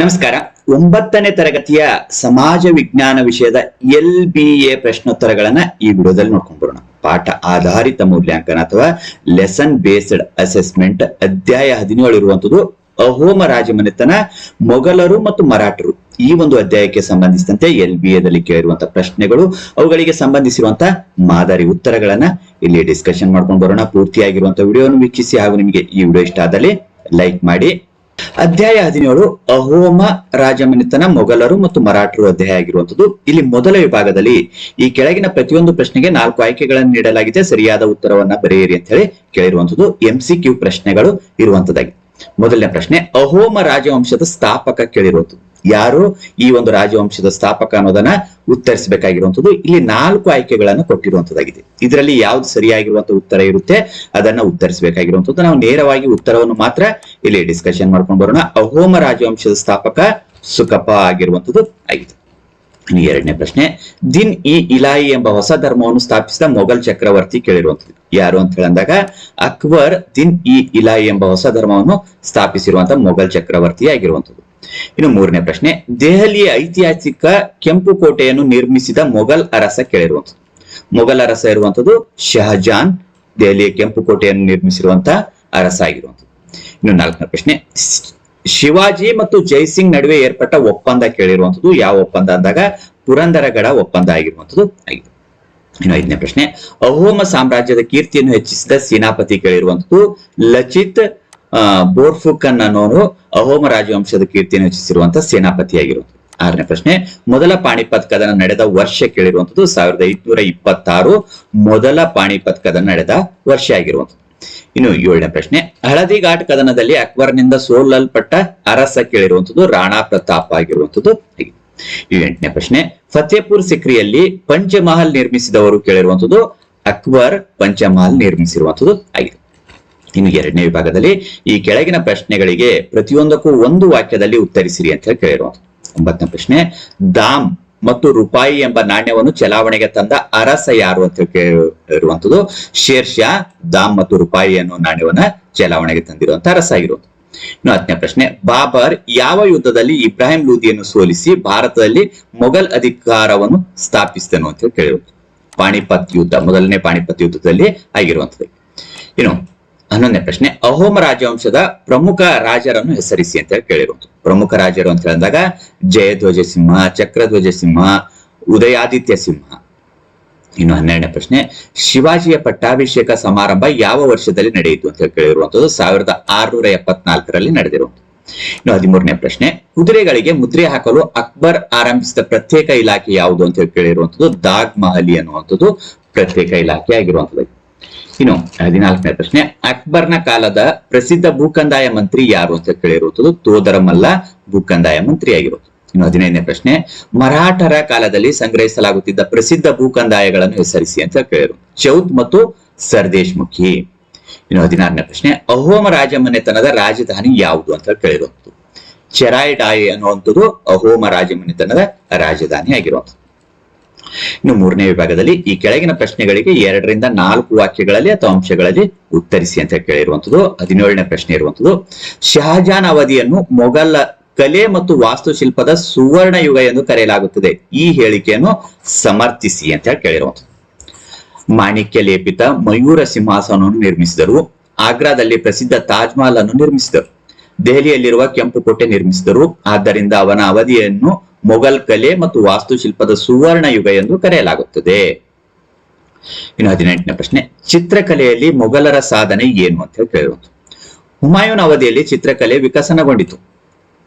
ನಮಸ್ಕಾರ. ಒಂಬತ್ತನೇ ತರಗತಿಯ ಸಮಾಜ ವಿಜ್ಞಾನ ವಿಷಯದ ಎಲ್ ಬಿ ಎ ಪ್ರಶ್ನೋತ್ತರಗಳನ್ನ ಈ ವಿಡಿಯೋದಲ್ಲಿ ನೋಡ್ಕೊಂಡು ಬರೋಣ. ಪಾಠ ಆಧಾರಿತ ಮೂಲ್ಯಾಂಕನ ಅಥವಾ ಲೆಸನ್ ಬೇಸ್ಡ್ ಅಸೆಸ್ಮೆಂಟ್ ಅಧ್ಯಾಯ ಹದಿನೇಳು ಇರುವಂತದ್ದು ಅಹೋಮ ರಾಜಮನೆತನ, ಮೊಘಲರು ಮತ್ತು ಮರಾಠರು. ಈ ಒಂದು ಅಧ್ಯಾಯಕ್ಕೆ ಸಂಬಂಧಿಸಿದಂತೆ ಎಲ್ ಬಿ ಎದಲ್ಲಿ ಕೇಳಿರುವಂತಹ ಪ್ರಶ್ನೆಗಳು, ಅವುಗಳಿಗೆ ಸಂಬಂಧಿಸಿರುವಂತಹ ಮಾದರಿ ಉತ್ತರಗಳನ್ನ ಇಲ್ಲಿ ಡಿಸ್ಕಷನ್ ಮಾಡ್ಕೊಂಡು ಬರೋಣ. ಪೂರ್ತಿಯಾಗಿರುವಂತಹ ವಿಡಿಯೋವನ್ನು ವೀಕ್ಷಿಸಿ ಹಾಗೂ ನಿಮಗೆ ಈ ವಿಡಿಯೋ ಇಷ್ಟ ಆದಲ್ಲಿ ಲೈಕ್ ಮಾಡಿ. ಅಧ್ಯಾಯ ಹದಿನೇಳು, ಅಹೋಮ ರಾಜಮನೆತನ ಮೊಘಲರು ಮತ್ತು ಮರಾಠರು ಅಧ್ಯಾಯ ಆಗಿರುವಂತದ್ದು ಇಲ್ಲಿ ಮೊದಲ ವಿಭಾಗದಲ್ಲಿ ಈ ಕೆಳಗಿನ ಪ್ರತಿಯೊಂದು ಪ್ರಶ್ನೆಗೆ ನಾಲ್ಕು ಆಯ್ಕೆಗಳನ್ನು ನೀಡಲಾಗಿದೆ. ಸರಿಯಾದ ಉತ್ತರವನ್ನ ಬರೆಯಿರಿ ಅಂತ ಹೇಳಿ ಕೇಳಿರುವಂತದ್ದು ಎಂ ಸಿ ಪ್ರಶ್ನೆಗಳು ಇರುವಂತದ್ದಾಗಿ ಮೊದಲನೇ ಪ್ರಶ್ನೆ, ಅಹೋಮ ರಾಜವಂಶದ ಸ್ಥಾಪಕ ಕೇಳಿರುವಂತದ್ದು ಯಾರು ಈ ಒಂದು ರಾಜವಂಶದ ಸ್ಥಾಪಕ ಅನ್ನೋದನ್ನ ಉತ್ತರಿಸಬೇಕಾಗಿರುವಂಥದ್ದು. ಇಲ್ಲಿ ನಾಲ್ಕು ಆಯ್ಕೆಗಳನ್ನು ಕೊಟ್ಟಿರುವಂತದ್ದಾಗಿದೆ ಇದರಲ್ಲಿ ಯಾವ್ದು ಸರಿಯಾಗಿರುವಂತ ಉತ್ತರ ಇರುತ್ತೆ, ಅದನ್ನ ಉತ್ತರಿಸಬೇಕಾಗಿರುವಂತದ್ದು ನಾವು ನೇರವಾಗಿ ಉತ್ತರವನ್ನು ಮಾತ್ರ ಇಲ್ಲಿ ಡಿಸ್ಕಷನ್ ಮಾಡ್ಕೊಂಡು ಬರೋಣ. ಅಹೋಮ ರಾಜವಂಶದ ಸ್ಥಾಪಕ ಸುಕಪ ಆಗಿರುವಂತದ್ದು ಆಗಿದೆ ಎರಡನೇ ಪ್ರಶ್ನೆ, ದಿನ್ ಇ ಇಲಾಯಿ ಎಂಬ ಹೊಸ ಧರ್ಮವನ್ನು ಸ್ಥಾಪಿಸಿದ ಮೊಘಲ್ ಚಕ್ರವರ್ತಿ ಕೇಳಿರುವಂತದ್ದು ಯಾರು ಅಂತ ಹೇಳಂದಾಗ, ಅಕ್ಬರ್ ದಿನ್ ಇ ಇಲಾಯಿ ಎಂಬ ಹೊಸ ಧರ್ಮವನ್ನು ಸ್ಥಾಪಿಸಿರುವಂತಹ ಮೊಘಲ್ ಚಕ್ರವರ್ತಿ ಆಗಿರುವಂಥದ್ದು ಇನ್ನು ಮೂರನೇ ಪ್ರಶ್ನೆ, ದೆಹಲಿಯ ಐತಿಹಾಸಿಕ ಕೆಂಪು ಕೋಟೆಯನ್ನು ನಿರ್ಮಿಸಿದ ಮೊಘಲ್ ಅರಸ ಕೇಳಿರುವಂಥದ್ದು. ಮೊಘಲ್ ಅರಸ ಇರುವಂತದ್ದು ಶಹಜಾನ್, ದೆಹಲಿಯ ಕೆಂಪು ಕೋಟೆಯನ್ನು ನಿರ್ಮಿಸಿರುವಂತಹ ಅರಸ ಆಗಿರುವಂತದ್ದು ಇನ್ನು ನಾಲ್ಕನೇ ಪ್ರಶ್ನೆ ಶಿವಾಜಿ ಮತ್ತು ಜೈಸಿಂಗ್ ನಡುವೆ ಏರ್ಪಟ್ಟ ಒಪ್ಪಂದ ಕೇಳಿರುವಂತದ್ದು ಯಾವ ಒಪ್ಪಂದ ಅಂದಾಗ ಪುರಂದರಗಡ ಒಪ್ಪಂದ ಆಗಿರುವಂತದ್ದು ಆಗಿದೆ. ಇನ್ನು ಐದನೇ ಪ್ರಶ್ನೆ, ಅಹೋಮ ಸಾಮ್ರಾಜ್ಯದ ಕೀರ್ತಿಯನ್ನು ಹೆಚ್ಚಿಸಿದ ಸೇನಾಪತಿ ಕೇಳಿರುವಂತದ್ದು ಲಚಿತ್ ಬೋರ್ಫುಕನ್ ಅನ್ನೋರು ಅಹೋಮ ರಾಜವಂಶದ ಕೀರ್ತಿಯನ್ನು ಹೆಚ್ಚಿಸಿರುವಂತಹ ಸೇನಾಪತಿ ಆಗಿರುವುದು ಆರನೇ ಪ್ರಶ್ನೆ, ಮೊದಲ ಪಾಣಿಪತ್ ಕದನ ನಡೆದ ವರ್ಷ ಕೇಳಿರುವಂತದ್ದು ಸಾವಿರದ ಐದುನೂರ ಇಪ್ಪತ್ತಾರು, ಮೊದಲ ಪಾಣಿಪತ್ ಕದನ ನಡೆದ ವರ್ಷ ಆಗಿರುವಂತದ್ದು ಇನ್ನು ಏಳನೇ ಪ್ರಶ್ನೆ ಹಳದಿ ಘಾಟ್ ಕದನದಲ್ಲಿ ಅಕ್ಬರ್ನಿಂದ ಸೋಲಲ್ಪಟ್ಟ ಅರಸ ಕೇಳಿರುವಂತದ್ದು ರಾಣಾ ಪ್ರತಾಪ್ ಆಗಿರುವಂತದ್ದು ಎಂಟನೇ ಪ್ರಶ್ನೆ, ಫತೇಪುರ್ ಸಿಕ್ರಿಯಲ್ಲಿ ಪಂಚಮಹಲ್ ನಿರ್ಮಿಸಿದವರು ಕೇಳಿರುವಂತದ್ದು ಅಕ್ಬರ್ ಪಂಚಮಹಲ್ ನಿರ್ಮಿಸಿರುವಂತದ್ದು ಆಗಿದೆ ಇನ್ನು ಎರಡನೇ ವಿಭಾಗದಲ್ಲಿ ಈ ಕೆಳಗಿನ ಪ್ರಶ್ನೆಗಳಿಗೆ ಪ್ರತಿಯೊಂದಕ್ಕೂ ಒಂದು ವಾಕ್ಯದಲ್ಲಿ ಉತ್ತರಿಸಿರಿ ಅಂತ ಹೇಳಿ ಒಂಬತ್ತನೇ ಪ್ರಶ್ನೆ, ದಾಮ್ ಮತ್ತು ರೂಪಾಯಿ ಎಂಬ ನಾಣ್ಯವನ್ನು ಚಲಾವಣೆಗೆ ತಂದ ಅರಸ ಯಾರು ಅಂತ ಇರುವಂತದ್ದು ಶೇರ್ ಶಾ ದಾಮ್ ಮತ್ತು ರೂಪಾಯಿ ಅನ್ನೋ ನಾಣ್ಯವನ್ನ ಚಲಾವಣೆಗೆ ತಂದಿರುವಂತ ಅರಸ ಆಗಿರುವಂತದ್ದು ಇನ್ನು ಹತ್ತನೇ ಪ್ರಶ್ನೆ, ಬಾಬರ್ ಯಾವ ಯುದ್ಧದಲ್ಲಿ ಇಬ್ರಾಹಿಂ ಲೂದಿಯನ್ನು ಸೋಲಿಸಿ ಭಾರತದಲ್ಲಿ ಮೊಘಲ್ ಅಧಿಕಾರವನ್ನು ಸ್ಥಾಪಿಸಿದನು ಅಂತ ಕೇಳಿರುವುದು ಪಾಣಿಪತ್ ಯುದ್ಧ, ಮೊದಲನೇ ಪಾಣಿಪತ್ ಯುದ್ಧದಲ್ಲಿ ಆಗಿರುವಂತದ್ದು ಇನ್ನು ಹನ್ನೊಂದನೇ ಪ್ರಶ್ನೆ, ಅಹೋಮ ರಾಜವಂಶದ ಪ್ರಮುಖ ರಾಜರನ್ನು ಹೆಸರಿಸಿ ಅಂತ ಹೇಳಿ ಕೇಳಿರುವುದು ಪ್ರಮುಖ ರಾಜರು ಅಂತ ಹೇಳಿದಾಗ ಜಯಧ್ವಜ ಸಿಂಹ ಚಕ್ರಧ್ವಜ ಸಿಂಹ ಉದಯಾದಿತ್ಯ ಸಿಂಹ. ಇನ್ನು ಹನ್ನೆರಡನೇ ಪ್ರಶ್ನೆ, ಶಿವಾಜಿಯ ಪಟ್ಟಾಭಿಷೇಕ ಸಮಾರಂಭ ಯಾವ ವರ್ಷದಲ್ಲಿ ನಡೆಯಿತು ಅಂತ ಕೇಳಿರುವಂತದ್ದು ಸಾವಿರದ ಆರುನೂರ ಎಪ್ಪತ್ನಾಲ್ಕರಲ್ಲಿ ನಡೆದಿರುವಂತದ್ದು ಇನ್ನು ಹದಿಮೂರನೇ ಪ್ರಶ್ನೆ, ಕುದುರೆಗಳಿಗೆ ಮುದ್ರೆ ಹಾಕಲು ಅಕ್ಬರ್ ಆರಂಭಿಸಿದ ಪ್ರತ್ಯೇಕ ಇಲಾಖೆ ಯಾವುದು ಅಂತ ಹೇಳಿ ಕೇಳಿರುವಂತದ್ದು ದಾಗ್ ಮಹಲಿ ಅನ್ನುವಂಥದ್ದು ಪ್ರತ್ಯೇಕ ಇಲಾಖೆ ಆಗಿರುವಂತದ್ದು ಇನ್ನು ಹದಿನಾಲ್ಕನೇ ಪ್ರಶ್ನೆ, ಅಕ್ಬರ್ನ ಕಾಲದ ಪ್ರಸಿದ್ಧ ಭೂಕಂದಾಯ ಮಂತ್ರಿ ಯಾರು ಅಂತ ಕೇಳಿರುವುದು ತೋದರಮಲ್ಲ ಭೂಕಂದಾಯ ಮಂತ್ರಿ ಆಗಿರುವುದು ಇನ್ನು ಹದಿನೈದನೇ ಪ್ರಶ್ನೆ, ಮರಾಠರ ಕಾಲದಲ್ಲಿ ಸಂಗ್ರಹಿಸಲಾಗುತ್ತಿದ್ದ ಪ್ರಸಿದ್ಧ ಭೂಕಂದಾಯಗಳನ್ನು ಹೆಸರಿಸಿ ಅಂತ ಕೇಳಿರು ಚೌತ್ ಮತ್ತು ಸರ್ದೇಶ್ ಮುಖಿ ಇನ್ನು ಹದಿನಾರನೇ ಪ್ರಶ್ನೆ, ಅಹೋಮ ರಾಜಮನೆತನದ ರಾಜಧಾನಿ ಯಾವುದು ಅಂತ ಕೇಳಿರುವಂಥದ್ದು ಚೆರಾಯ್ ಡಾಯ್ ಅನ್ನುವಂಥದ್ದು ಅಹೋಮ ರಾಜಮನೆತನದ ರಾಜಧಾನಿ ಆಗಿರುವಂಥದ್ದು ಇನ್ನು ಮೂರನೇ ವಿಭಾಗದಲ್ಲಿ ಈ ಕೆಳಗಿನ ಪ್ರಶ್ನೆಗಳಿಗೆ ಎರಡರಿಂದ ನಾಲ್ಕು ವಾಕ್ಯಗಳಲ್ಲಿ ಅಥವಾ ಅಂಶಗಳಲ್ಲಿ ಉತ್ತರಿಸಿ ಅಂತ ಕೇಳಿರುವಂತದ್ದು ಹದಿನೇಳನೇ ಪ್ರಶ್ನೆ ಇರುವಂತದ್ದು ಶಹಜಾನ್ ಅವಧಿಯನ್ನು ಮೊಘಲ ಕಲೆ ಮತ್ತು ವಾಸ್ತುಶಿಲ್ಪದ ಸುವರ್ಣ ಯುಗ ಎಂದು ಕರೆಯಲಾಗುತ್ತದೆ. ಈ ಹೇಳಿಕೆಯನ್ನು ಸಮರ್ಥಿಸಿ ಅಂತ ಹೇಳಿ ಕೇಳಿರುವಂಥದ್ದು. ಮಾಣಿಕ್ಯ ಲೇಪಿತ ಮಯೂರ ಸಿಂಹಾಸನವನ್ನು ನಿರ್ಮಿಸಿದರು. ಆಗ್ರಾದಲ್ಲಿ ಪ್ರಸಿದ್ಧ ತಾಜ್ ಮಹಲ್ ಅನ್ನು ನಿರ್ಮಿಸಿದರು. ದೆಹಲಿಯಲ್ಲಿರುವ ಕೆಂಪು ಕೋಟೆ ನಿರ್ಮಿಸಿದರು. ಆದ್ದರಿಂದ ಅವನ ಅವಧಿಯನ್ನು ಮೊಘಲ್ ಕಲೆ ಮತ್ತು ವಾಸ್ತುಶಿಲ್ಪದ ಸುವರ್ಣ ಯುಗ ಎಂದು ಕರೆಯಲಾಗುತ್ತದೆ. ಇನ್ನು ಹದಿನೆಂಟನೇ ಪ್ರಶ್ನೆ, ಚಿತ್ರಕಲೆಯಲ್ಲಿ ಮೊಘಲರ ಸಾಧನೆ ಏನು ಅಂತ ಹೇಳಿ ಹುಮಾಯೂನ್ ಅವಧಿಯಲ್ಲಿ ಚಿತ್ರಕಲೆ ವಿಕಸನಗೊಂಡಿತು.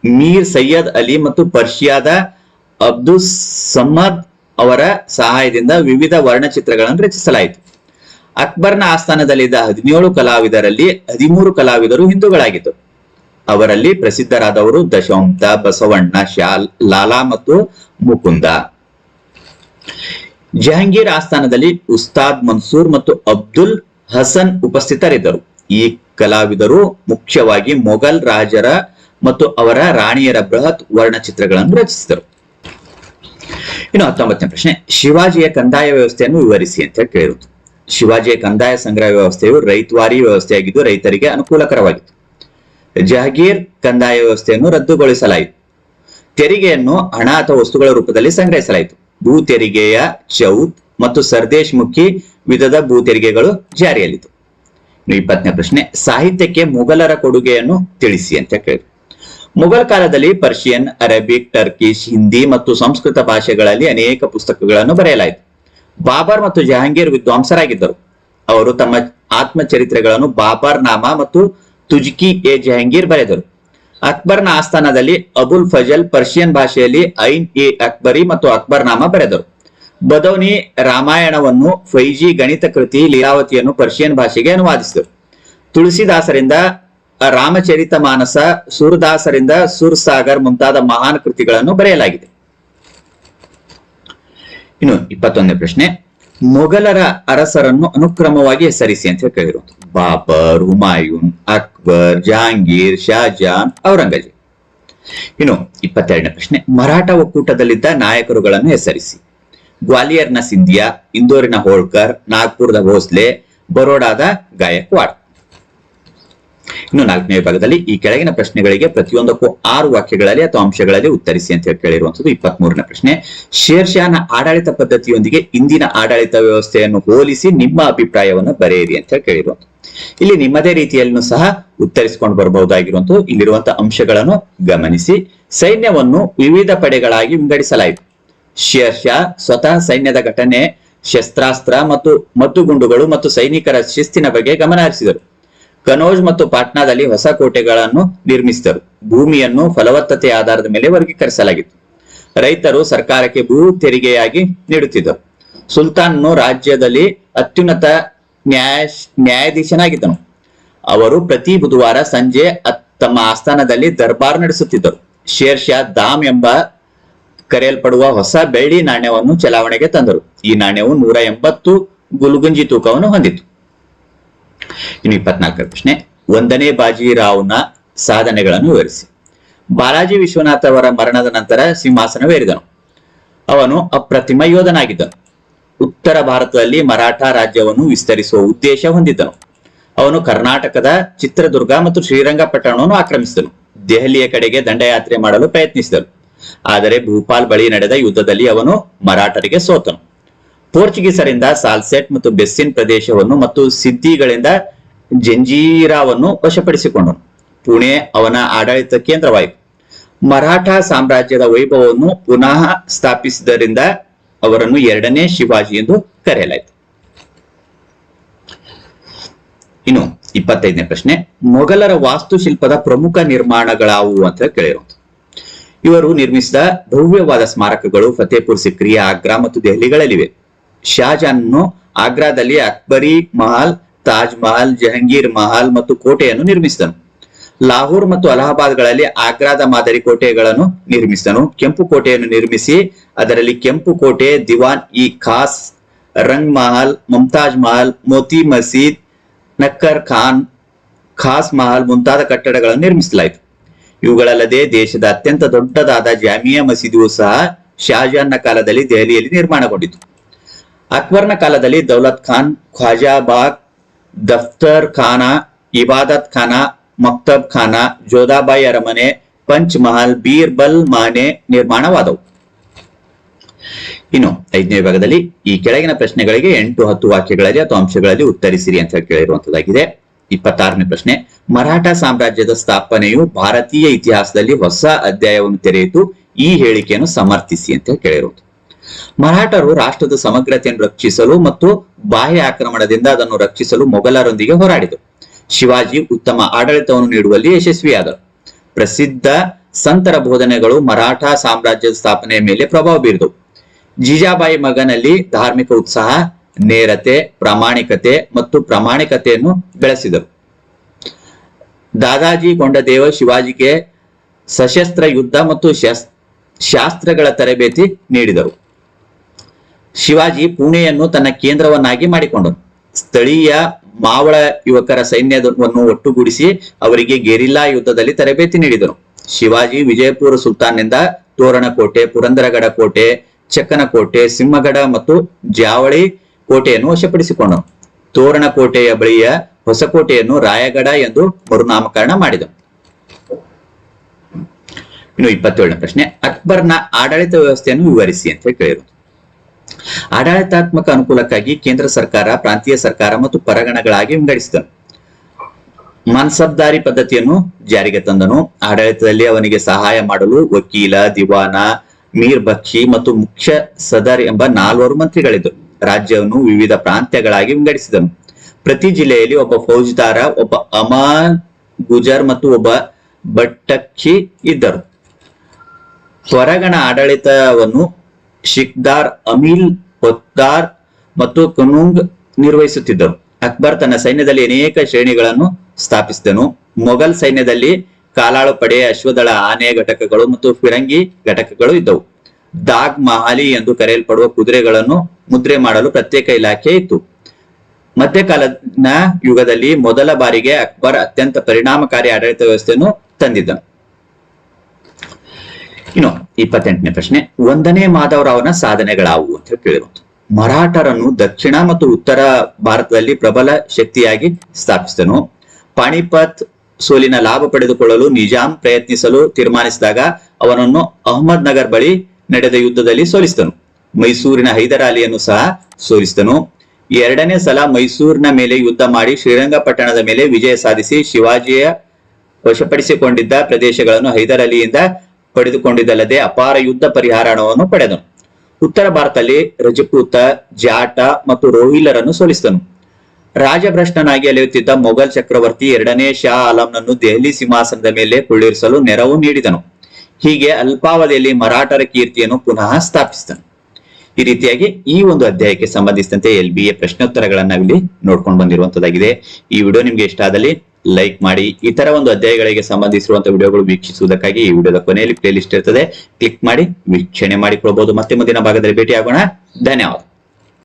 ಮೀರ್ ಸೈಯದ್ ಅಲಿ ಮತ್ತು ಪರ್ಷಿಯಾದ ಅಬ್ದುಲ್ ಸಮದ್ ಅವರ ಸಹಾಯದಿಂದ ವಿವಿಧ ವರ್ಣಚಿತ್ರಗಳನ್ನು ರಚಿಸಲಾಯಿತು. ಅಕ್ಬರ್ನ ಆಸ್ಥಾನದಲ್ಲಿದ್ದ ಹದಿನೇಳು ಕಲಾವಿದರಲ್ಲಿ ಹದಿಮೂರು ಕಲಾವಿದರು ಹಿಂದೂಗಳಾಗಿದ್ದರು. ಅವರಲ್ಲಿ ಪ್ರಸಿದ್ಧರಾದವರು ದಶವಂತ ಬಸವಣ್ಣ ಶಾಲ್ ಲಾಲಾ ಮತ್ತು ಮುಕುಂದ. ಜಹಾಂಗೀರ್ ಆಸ್ಥಾನದಲ್ಲಿ ಉಸ್ತಾದ್ ಮನ್ಸೂರ್ ಮತ್ತು ಅಬ್ದುಲ್ ಹಸನ್ ಉಪಸ್ಥಿತರಿದ್ದರು. ಈ ಕಲಾವಿದರು ಮುಖ್ಯವಾಗಿ ಮೊಘಲ್ ರಾಜರ ಮತ್ತು ಅವರ ರಾಣಿಯರ ಬೃಹತ್ ವರ್ಣಚಿತ್ರಗಳನ್ನು ರಚಿಸಿದರು. ಇನ್ನು ಹತ್ತೊಂಬತ್ತನೇ ಪ್ರಶ್ನೆ, ಶಿವಾಜಿಯ ಕಂದಾಯ ವ್ಯವಸ್ಥೆಯನ್ನು ವಿವರಿಸಿ ಅಂತ ಕೇಳಿರುವುದು. ಶಿವಾಜಿಯ ಕಂದಾಯ ಸಂಗ್ರಹ ವ್ಯವಸ್ಥೆಯು ರೈತ್ವಾರಿ ವ್ಯವಸ್ಥೆಯಾಗಿದ್ದು ರೈತರಿಗೆ ಅನುಕೂಲಕರವಾಗಿತ್ತು. ಜಹಗೀರ್ ಕಂದಾಯ ವ್ಯವಸ್ಥೆಯನ್ನು ರದ್ದುಗೊಳಿಸಲಾಯಿತು. ತೆರಿಗೆಯನ್ನು ಹಣ ಅಥವಾ ವಸ್ತುಗಳ ರೂಪದಲ್ಲಿ ಸಂಗ್ರಹಿಸಲಾಯಿತು. ಭೂ ತೆರಿಗೆಯ ಚೌತ್ ಮತ್ತು ಸರ್ದೇಶ್ ಮುಖಿ ವಿಧದ ಭೂ ತೆರಿಗೆಗಳು ಜಾರಿಯಲ್ಲಿತ್ತು ಇಪ್ಪತ್ತನೇ ಪ್ರಶ್ನೆ, ಸಾಹಿತ್ಯಕ್ಕೆ ಮೊಘಲರ ಕೊಡುಗೆಯನ್ನು ತಿಳಿಸಿ ಅಂತ ಕೇಳಿ ಮೊಘಲ್ ಕಾಲದಲ್ಲಿ ಪರ್ಷಿಯನ್, ಅರೇಬಿಕ್, ಟರ್ಕಿಶ್, ಹಿಂದಿ ಮತ್ತು ಸಂಸ್ಕೃತ ಭಾಷೆಗಳಲ್ಲಿ ಅನೇಕ ಪುಸ್ತಕಗಳನ್ನು ಬರೆಯಲಾಯಿತು. ಬಾಬರ್ ಮತ್ತು ಜಹಾಂಗೀರ್ ವಿದ್ವಾಂಸರಾಗಿದ್ದರು. ಅವರು ತಮ್ಮ ಆತ್ಮಚರಿತ್ರೆಗಳನ್ನು ಬಾಬರ್ ನಾಮ ಮತ್ತು ತುಜ್ಕಿ ಎ ಜಹಾಂಗೀರ್ ಬರೆದರು. ಅಕ್ಬರ್ನ ಆಸ್ಥಾನದಲ್ಲಿ ಅಬುಲ್ ಫಜಲ್ ಪರ್ಷಿಯನ್ ಭಾಷೆಯಲ್ಲಿ ಐನ್ ಎ ಅಕ್ಬರಿ ಮತ್ತು ಅಕ್ಬರ್ ನಾಮ ಬರೆದರು. ಬದೌನಿ ರಾಮಾಯಣವನ್ನು ಫೈಜಿ ಗಣಿತ ಕೃತಿ ಲೀಲಾವತಿಯನ್ನು ಪರ್ಷಿಯನ್ ಭಾಷೆಗೆ ಅನುವಾದಿಸಿದರು. ತುಳಸಿದಾಸರಿಂದ ರಾಮಚರಿತ ಮಾನಸ, ಸುರದಾಸರಿಂದ ಸುರ್ಸಾಗರ್ ಮುಂತಾದ ಮಹಾನ್ ಕೃತಿಗಳನ್ನು ಬರೆಯಲಾಗಿದೆ. ಇನ್ನು ಇಪ್ಪತ್ತೊಂದನೇ ಪ್ರಶ್ನೆ, ಮೊಘಲರ ಅರಸರನ್ನು ಅನುಕ್ರಮವಾಗಿ ಹೆಸರಿಸಿ ಅಂತ ಕೇಳಿರುವುದು ಬಾಬರ್ ಹುಮಾಯೂನ್ ಅಕ್ಬರ್ ಜಹಾಂಗೀರ್ ಶಾಜಾನ್ ಔರಂಗಜೇಬ್ ಇನ್ನು ಇಪ್ಪತ್ತೆರಡನೇ ಪ್ರಶ್ನೆ. ಮರಾಠ ಒಕ್ಕೂಟದಲ್ಲಿದ್ದ ನಾಯಕರುಗಳನ್ನು ಹೆಸರಿಸಿ. ಗ್ವಾಲಿಯರ್ನ ಸಿಂಧಿಯಾ, ಇಂದೋರಿನ ಹೋಳ್ಕರ್, ನಾಗ್ಪುರದ ಭೋಸ್ಲೆ, ಬರೋಡಾದ ಗಾಯಕ್ವಾಡ್. ಇನ್ನು ನಾಲ್ಕನೇ ವಿಭಾಗದಲ್ಲಿ ಈ ಕೆಳಗಿನ ಪ್ರಶ್ನೆಗಳಿಗೆ ಪ್ರತಿಯೊಂದಕ್ಕೂ ಆರು ವಾಕ್ಯಗಳಲ್ಲಿ ಅಥವಾ ಅಂಶಗಳಲ್ಲಿ ಉತ್ತರಿಸಿ ಅಂತ ಹೇಳಿ ಕೇಳಿರುವಂತದ್ದು ಇಪ್ಪತ್ತ್ ಮೂರನೇ ಪ್ರಶ್ನೆ. ಶೇರ್ಷಾನ ಆಡಳಿತ ಪದ್ಧತಿಯೊಂದಿಗೆ ಇಂದಿನ ಆಡಳಿತ ವ್ಯವಸ್ಥೆಯನ್ನು ಹೋಲಿಸಿ ನಿಮ್ಮ ಅಭಿಪ್ರಾಯವನ್ನು ಬರೆಯಿರಿ ಅಂತ ಹೇಳಿ ಕೇಳಿರುವಂತ ಇಲ್ಲಿ ನಿಮ್ಮದೇ ರೀತಿಯಲ್ಲೂ ಸಹ ಉತ್ತರಿಸಿಕೊಂಡು ಬರಬಹುದಾಗಿರುವಂತಹ ಇಲ್ಲಿರುವಂತಹ ಅಂಶಗಳನ್ನು ಗಮನಿಸಿ. ಸೈನ್ಯವನ್ನು ವಿವಿಧ ಪಡೆಗಳಾಗಿ ವಿಂಗಡಿಸಲಾಯಿತು. ಶೇರ್ಷಾ, ಸ್ವತಃ ಸೈನ್ಯದ ಘಟನೆ, ಶಸ್ತ್ರಾಸ್ತ್ರ ಮತ್ತು ಮದ್ದುಗುಂಡುಗಳು ಮತ್ತು ಸೈನಿಕರ ಶಿಸ್ತಿನ ಬಗ್ಗೆ ಗಮನ ಹರಿಸಿದರು ಕನೋಜ್ ಮತ್ತು ಪಾಟ್ನಾದಲ್ಲಿ ಹೊಸ ಕೋಟೆಗಳನ್ನು ನಿರ್ಮಿಸಿದರು. ಭೂಮಿಯನ್ನು ಫಲವತ್ತತೆ ಆಧಾರದ ಮೇಲೆ ವರ್ಗೀಕರಿಸಲಾಗಿತ್ತು. ರೈತರು ಸರ್ಕಾರಕ್ಕೆ ಭೂ ತೆರಿಗೆಯಾಗಿ ನೀಡುತ್ತಿದ್ದರು. ಸುಲ್ತಾನ್ನು ರಾಜ್ಯದಲ್ಲಿ ಅತ್ಯುನ್ನತ ನ್ಯಾಯ ನ್ಯಾಯಾಧೀಶನಾಗಿದ್ದನು. ಅವರು ಪ್ರತಿ ಬುಧವಾರ ಸಂಜೆ ತಮ್ಮ ಆಸ್ಥಾನದಲ್ಲಿ ದರ್ಬಾರ್ ನಡೆಸುತ್ತಿದ್ದರು. ಶೇರ್ ಶಾ ದಾಮ್ ಎಂಬ ಕರೆಯಲ್ಪಡುವ ಹೊಸ ಬೆಳ್ಳಿ ನಾಣ್ಯವನ್ನು ಚಲಾವಣೆಗೆ ತಂದರು. ಈ ನಾಣ್ಯವು ನೂರ ಎಂಬತ್ತು ಗುಲ್ಗುಂಜಿ ತೂಕವನ್ನು ಹೊಂದಿತ್ತು. ಇನ್ನು ಇಪ್ಪತ್ನಾಲ್ಕರ ಪ್ರಶ್ನೆ, ಒಂದನೇ ಬಾಜಿರಾವ್ನ ಸಾಧನೆಗಳನ್ನು ವಿವರಿಸಿ. ಬಾಲಾಜಿ ವಿಶ್ವನಾಥ್ ಅವರ ಮರಣದ ನಂತರ ಸಿಂಹಾಸನವೇರಿದನು ಅವನು ಅಪ್ರತಿಮ ಯೋಧನಾಗಿದ್ದನು. ಉತ್ತರ ಭಾರತದಲ್ಲಿ ಮರಾಠ ರಾಜ್ಯವನ್ನು ವಿಸ್ತರಿಸುವ ಉದ್ದೇಶ ಹೊಂದಿದ್ದನು. ಅವನು ಕರ್ನಾಟಕದ ಚಿತ್ರದುರ್ಗ ಮತ್ತು ಶ್ರೀರಂಗಪಟ್ಟಣವನ್ನು ಆಕ್ರಮಿಸಿದನು. ದೆಹಲಿಯ ಕಡೆಗೆ ದಂಡಯಾತ್ರೆ ಮಾಡಲು ಪ್ರಯತ್ನಿಸಿದನು. ಆದರೆ ಭೂಪಾಲ್ ಬಳಿ ನಡೆದ ಯುದ್ಧದಲ್ಲಿ ಅವನು ಮರಾಠರಿಗೆ ಸೋತನು. ಪೋರ್ಚುಗೀಸರಿಂದ ಸಾಲ್ಸೆಟ್ ಮತ್ತು ಬೆಸ್ಸಿನ್ ಪ್ರದೇಶವನ್ನು ಮತ್ತು ಸಿದ್ದಿಗಳಿಂದ ಜಂಜೀರಾವನ್ನು ವಶಪಡಿಸಿಕೊಂಡನು. ಪುಣೆ ಅವನ ಆಡಳಿತ ಕೇಂದ್ರವಾಯಿತು. ಮರಾಠ ಸಾಮ್ರಾಜ್ಯದ ವೈಭವವನ್ನು ಪುನಃ ಸ್ಥಾಪಿಸಿದ್ದರಿಂದ ಅವರನ್ನು ಎರಡನೇ ಶಿವಾಜಿ ಎಂದು ಕರೆಯಲಾಯಿತು. ಇನ್ನು ಇಪ್ಪತ್ತೈದನೇ ಪ್ರಶ್ನೆ, ಮೊಘಲರ ವಾಸ್ತುಶಿಲ್ಪದ ಪ್ರಮುಖ ನಿರ್ಮಾಣಗಳಾವುವು ಅಂತ ಕೇಳಿರುವುದು ಇವರು ನಿರ್ಮಿಸಿದ ಭವ್ಯವಾದ ಸ್ಮಾರಕಗಳು, ಫತೇಪುರ್ ಸಿಕ್ರಿ ಆಗ್ರಾ ಮತ್ತು ದೆಹಲಿಗಳಲ್ಲಿವೆ. ಶಾಜಾನ್ನು ಆಗ್ರಾದಲ್ಲಿ ಅಕ್ಬರಿ ಮಹಲ್, ತಾಜ್ ಮಹಲ್, ಜಹಂಗೀರ್ ಮಹಲ್ ಮತ್ತು ಕೋಟೆಯನ್ನು ನಿರ್ಮಿಸಿದನು. ಲಾಹೋರ್ ಮತ್ತು ಅಲಹಾಬಾದ್ಗಳಲ್ಲಿ ಆಗ್ರಾದ ಮಾದರಿ ಕೋಟೆಗಳನ್ನು ನಿರ್ಮಿಸಿದನು. ಕೆಂಪು ಕೋಟೆಯನ್ನು ನಿರ್ಮಿಸಿ ಅದರಲ್ಲಿ ಕೆಂಪು ಕೋಟೆ, ದಿವಾನ್ ಇ ಖಾಸ್, ರಂಗ್ ಮಹಲ್, ಮುಮ್ತಾಜ್ ಮಹಲ್, ಮೋತಿ ಮಸೀದ್, ನಕ್ಕರ್ ಖಾನ್, ಖಾಸ್ ಮಹಲ್ ಮುಂತಾದ ಕಟ್ಟಡಗಳನ್ನು ನಿರ್ಮಿಸಲಾಯಿತು. ಇವುಗಳಲ್ಲದೆ ದೇಶದ ಅತ್ಯಂತ ದೊಡ್ಡದಾದ ಜಾಮಿಯಾ ಮಸೀದಿಯು ಸಹ ಶಾಜಾನ್ನ ಕಾಲದಲ್ಲಿ ದೆಹಲಿಯಲ್ಲಿ ನಿರ್ಮಾಣಗೊಂಡಿತು. ಅಕ್ಬರ್ನ ಕಾಲದಲ್ಲಿ ದೌಲತ್ ಖಾನ್ ಖ್ವಾಜಾಬಾಗ್ ದಫ್ತರ್ ಖಾನ, ಇಬಾದತ್ ಖಾನ, ಮಕ್ತಬ್ ಖಾನ ಜೋಧಾಬಾಯಿ ಅರಮನೆ, ಪಂಚ್ ಮಹಲ್ ಬೀರ್ಬಲ್ ಮಾನೆ ನಿರ್ಮಾಣವಾದವು. ಇನ್ನು ಐದನೇ ವಿಭಾಗದಲ್ಲಿ ಈ ಕೆಳಗಿನ ಪ್ರಶ್ನೆಗಳಿಗೆ ಎಂಟು ಹತ್ತು ವಾಕ್ಯಗಳಲ್ಲಿ ಅಥವಾ ಅಂಶಗಳಲ್ಲಿ ಉತ್ತರಿಸಿರಿ ಅಂತ ಕೇಳಿರುವಂತದ್ದಾಗಿದೆ. ಇಪ್ಪತ್ತಾರನೇ ಪ್ರಶ್ನೆ, ಮರಾಠ ಸಾಮ್ರಾಜ್ಯದ ಸ್ಥಾಪನೆಯು ಭಾರತೀಯ ಇತಿಹಾಸದಲ್ಲಿ ಹೊಸ ಅಧ್ಯಾಯವನ್ನು ತೆರೆಯಿತು, ಈ ಹೇಳಿಕೆಯನ್ನು ಸಮರ್ಥಿಸಿ ಅಂತ ಕೇಳಿರುವುದು ಮರಾಠರು ರಾಷ್ಟ್ರದ ಸಮಗ್ರತೆಯನ್ನು ರಕ್ಷಿಸಲು ಮತ್ತು ಬಾಹ್ಯ ಆಕ್ರಮಣದಿಂದ ಅದನ್ನು ರಕ್ಷಿಸಲು ಮೊಘಲರೊಂದಿಗೆ ಹೋರಾಡಿದರು. ಶಿವಾಜಿ ಉತ್ತಮ ಆಡಳಿತವನ್ನು ನೀಡುವಲ್ಲಿ ಯಶಸ್ವಿಯಾದರು. ಪ್ರಸಿದ್ಧ ಸಂತರ ಬೋಧನೆಗಳು ಮರಾಠ ಸಾಮ್ರಾಜ್ಯದ ಸ್ಥಾಪನೆಯ ಮೇಲೆ ಪ್ರಭಾವ ಬೀರಿದವು. ಜೀಜಾಬಾಯಿ ಮಗನಲ್ಲಿ ಧಾರ್ಮಿಕ ಉತ್ಸಾಹ, ನೇರತೆ, ಪ್ರಾಮಾಣಿಕತೆ ಮತ್ತು ಪ್ರಾಮಾಣಿಕತೆಯನ್ನು ಬೆಳೆಸಿದರು. ದಾದಾಜಿ ಕೊಂಡದೇವ ಶಿವಾಜಿಗೆ ಸಶಸ್ತ್ರ ಯುದ್ಧ ಮತ್ತು ಶಸ್- ಶಾಸ್ತ್ರಗಳ ತರಬೇತಿ ನೀಡಿದರು. ಶಿವಾಜಿ ಪುಣೆಯನ್ನು ತನ್ನ ಕೇಂದ್ರವನ್ನಾಗಿ ಮಾಡಿಕೊಂಡನು. ಸ್ಥಳೀಯ ಮಾವಳ ಯುವಕರ ಸೈನ್ಯವನ್ನು ಒಟ್ಟುಗೂಡಿಸಿ ಅವರಿಗೆ ಗೆರಿಲ್ಲಾ ಯುದ್ಧದಲ್ಲಿ ತರಬೇತಿ ನೀಡಿದರು. ಶಿವಾಜಿ ವಿಜಯಪುರ ಸುಲ್ತಾನ್ನಿಂದ ತೋರಣಕೋಟೆ, ಪುರಂದರಗಡ ಕೋಟೆ, ಚಕ್ಕನಕೋಟೆ, ಸಿಂಹಗಡ ಮತ್ತು ಜಾವಳಿ ಕೋಟೆಯನ್ನು ವಶಪಡಿಸಿಕೊಂಡನು. ತೋರಣಕೋಟೆಯ ಬಳಿಯ ಹೊಸಕೋಟೆಯನ್ನು ರಾಯಗಡ ಎಂದು ಮರುನಾಮಕರಣ ಮಾಡಿದನು. ಇನ್ನು ಇಪ್ಪತ್ತೇಳನೇ ಪ್ರಶ್ನೆ, ಅಕ್ಬರ್ನ ಆಡಳಿತ ವ್ಯವಸ್ಥೆಯನ್ನು ವಿವರಿಸಿ ಅಂತ ಹೇಳಿ ಆಡಳಿತಾತ್ಮಕ ಅನುಕೂಲಕ್ಕಾಗಿ ಕೇಂದ್ರ ಸರ್ಕಾರ, ಪ್ರಾಂತೀಯ ಸರ್ಕಾರ ಮತ್ತು ಪರಗಣಗಳಾಗಿ ವಿಂಗಡಿಸಿದನು. ಮನ್ಸಬ್ದಾರಿ ಪದ್ಧತಿಯನ್ನು ಜಾರಿಗೆ ತಂದನು. ಆಡಳಿತದಲ್ಲಿ ಅವನಿಗೆ ಸಹಾಯ ಮಾಡಲು ವಕೀಲ, ದಿವಾನ, ಮೀರ್ ಬಕ್ಷಿ ಮತ್ತು ಮುಖ್ಯ ಸದರ್ ಎಂಬ ನಾಲ್ವರು ಮಂತ್ರಿಗಳಿದ್ದರು. ರಾಜ್ಯವನ್ನು ವಿವಿಧ ಪ್ರಾಂತ್ಯಗಳಾಗಿ ವಿಂಗಡಿಸಿದನು. ಪ್ರತಿ ಜಿಲ್ಲೆಯಲ್ಲಿ ಒಬ್ಬ ಫೌಜ್ದಾರ, ಒಬ್ಬ ಅಮಾನ್, ಗುಜರ್ ಮತ್ತು ಒಬ್ಬ ಬಟ್ಟಕ್ಕಿ ಇದ್ದರು. ಹೊರಗಣ ಆಡಳಿತವನ್ನು ಶಿಕ್ದಾರ್ ಅಮೀಲ್ ಹೊತ್ತಾರ್ ಮತ್ತು ಕನುಂಗ್ ನಿರ್ವಹಿಸುತ್ತಿದ್ದರು. ಅಕ್ಬರ್ ತನ್ನ ಸೈನ್ಯದಲ್ಲಿ ಅನೇಕ ಶ್ರೇಣಿಗಳನ್ನು ಸ್ಥಾಪಿಸಿದನು. ಮೊಘಲ್ ಸೈನ್ಯದಲ್ಲಿ ಕಾಲಾಳು ಪಡೆ, ಅಶ್ವದಳ ಆನೆ ಘಟಕಗಳು ಮತ್ತು ಫಿರಂಗಿ ಘಟಕಗಳು ಇದ್ದವು. ದಾಗ್ ಮಹಾಲಿ ಎಂದು ಕರೆಯಲ್ಪಡುವ ಕುದುರೆಗಳನ್ನು ಮುದ್ರೆ ಮಾಡಲು ಪ್ರತ್ಯೇಕ ಇಲಾಖೆ ಇತ್ತು. ಮಧ್ಯಕಾಲನ ಯುಗದಲ್ಲಿ ಮೊದಲ ಬಾರಿಗೆ ಅಕ್ಬರ್ ಅತ್ಯಂತ ಪರಿಣಾಮಕಾರಿ ಆಡಳಿತ ವ್ಯವಸ್ಥೆಯನ್ನು ತಂದಿದ್ದನು. ಇನ್ನು ಇಪ್ಪತ್ತೆಂಟನೇ ಪ್ರಶ್ನೆ, ಒಂದನೇ ಮಾಧವರಾವ್ನ ಸಾಧನೆಗಳಾವು? ಅಂತ ಕೇಳಿರುವುದು ಮರಾಠರನ್ನು ದಕ್ಷಿಣ ಮತ್ತು ಉತ್ತರ ಭಾರತದಲ್ಲಿ ಪ್ರಬಲ ಶಕ್ತಿಯಾಗಿ ಸ್ಥಾಪಿಸಿದನು. ಪಾಣಿಪತ್ ಸೋಲಿನ ಲಾಭ ಪಡೆದುಕೊಳ್ಳಲು ನಿಜಾಂ ಪ್ರಯತ್ನಿಸಲು ತೀರ್ಮಾನಿಸಿದಾಗ ಅವನನ್ನು ಅಹಮದ್ ನಗರ್ ಬಳಿ ನಡೆದ ಯುದ್ಧದಲ್ಲಿ ಸೋಲಿಸಿದನು. ಮೈಸೂರಿನ ಹೈದರಾಲಿಯನ್ನು ಸಹ ಸೋಲಿಸಿದನು. ಎರಡನೇ ಸಲ ಮೈಸೂರಿನ ಮೇಲೆ ಯುದ್ಧ ಮಾಡಿ ಶ್ರೀರಂಗಪಟ್ಟಣದ ಮೇಲೆ ವಿಜಯ ಸಾಧಿಸಿ ಶಿವಾಜಿಯ ವಶಪಡಿಸಿಕೊಂಡಿದ್ದ ಪ್ರದೇಶಗಳನ್ನು ಹೈದರ್ ಅಲಿಯಿಂದ ಪಡೆದುಕೊಂಡಿದ್ದಲ್ಲದೆ ಅಪಾರ ಯುದ್ಧ ಪರಿಹಾರ ಹಣವನ್ನು ಪಡೆದನು. ಉತ್ತರ ಭಾರತದಲ್ಲಿ ರಜಪೂತ, ಜಾಟ ಮತ್ತು ರೋಹಿಲರನ್ನು ಸೋಲಿಸಿದನು. ರಾಜಭ್ರಷ್ಟನಾಗಿ ಅಲೆಯುತ್ತಿದ್ದ ಮೊಘಲ್ ಚಕ್ರವರ್ತಿ ಎರಡನೇ ಶಾ ಆಲಂನನ್ನು ದೆಹಲಿ ಸಿಂಹಾಸನದ ಮೇಲೆ ಕುಳ್ಳಿರಿಸಲು ನೆರವು ನೀಡಿದನು. ಹೀಗೆ ಅಲ್ಪಾವಧಿಯಲ್ಲಿ ಮರಾಠರ ಕೀರ್ತಿಯನ್ನು ಪುನಃ ಸ್ಥಾಪಿಸಿದನು. ಈ ರೀತಿಯಾಗಿ ಈ ಒಂದು ಅಧ್ಯಾಯಕ್ಕೆ ಸಂಬಂಧಿಸಿದಂತೆ ಎಲ್ ಬಿ ಎ ಪ್ರಶ್ನೋತ್ತರಗಳನ್ನ ಇಲ್ಲಿ ನೋಡ್ಕೊಂಡು ಬಂದಿರುವಂತದ್ದಾಗಿದೆ. ಈ ವಿಡಿಯೋ ನಿಮ್ಗೆ ಇಷ್ಟ ಆದಲ್ಲಿ ಲೈಕ್ ಮಾಡಿ ಇತರ ಒಂದು ಅಧ್ಯಾಯಗಳಿಗೆ ಸಂಬಂಧಿಸಿರುವಂತಹ ವಿಡಿಯೋಗಳು ವೀಕ್ಷಿಸುವುದಕ್ಕಾಗಿ ಈ ವಿಡಿಯೋದ ಕೊನೆಯಲ್ಲಿ ಪ್ಲೇಲಿಸ್ಟ್ ಇರ್ತದೆ. ಕ್ಲಿಕ್ ಮಾಡಿ, ವೀಕ್ಷಣೆ ಮಾಡಿಕೊಳ್ಬಹುದು ಮತ್ತೆ ಮುಂದಿನ ಭಾಗದಲ್ಲಿ ಭೇಟಿಯಾಗೋಣ. ಧನ್ಯವಾದ.